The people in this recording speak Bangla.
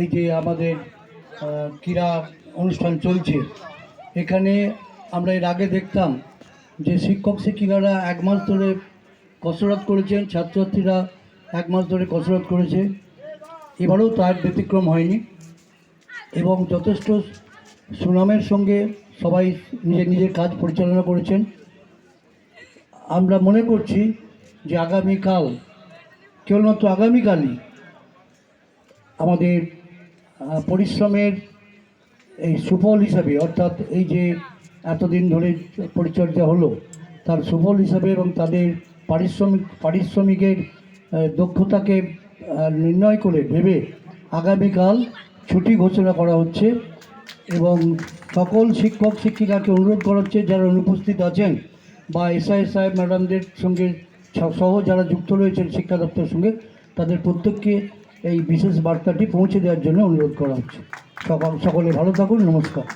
এই যে আমাদের ক্রীড়া অনুষ্ঠান চলছে, এখানে আমরা এর আগে দেখতাম যে শিক্ষক শিক্ষিকারা এক মাস ধরে কসরত করেছেন, ছাত্রছাত্রীরা এক মাস ধরে কসরত করেছে। এবারেও তার ব্যতিক্রম হয়নি এবং যথেষ্ট সুনামের সঙ্গে সবাই নিজের নিজের কাজ পরিচালনা করেছেন। আমরা মনে করছি যে আগামীকাল, কেবলমাত্র আগামীকালই আমাদের পরিশ্রমের এই সুফল হিসাবে, অর্থাৎ এই যে এতদিন ধরে পরিচর্যা হলো, তার সুফল হিসাবে এবং তাদের পারিশ্রমিক, পারিশ্রমিকের দক্ষতাকে নির্ণয় করে ভেবে আগামীকাল ছুটি ঘোষণা করা হচ্ছে এবং সকল শিক্ষক শিক্ষিকাকে অনুরোধ করা হচ্ছে যারা অনুপস্থিত আছেন বা এসআই সাহেব ম্যাডামদের সঙ্গে সহ যারা যুক্ত রয়েছেন শিক্ষা দপ্তরের সঙ্গে, তাদের প্রত্যেককে এই বিশেষ বার্তাটি পৌঁছে দেওয়ার জন্য অনুরোধ করা হচ্ছে। সকাল সকলে ভালো থাকুন নমস্কার।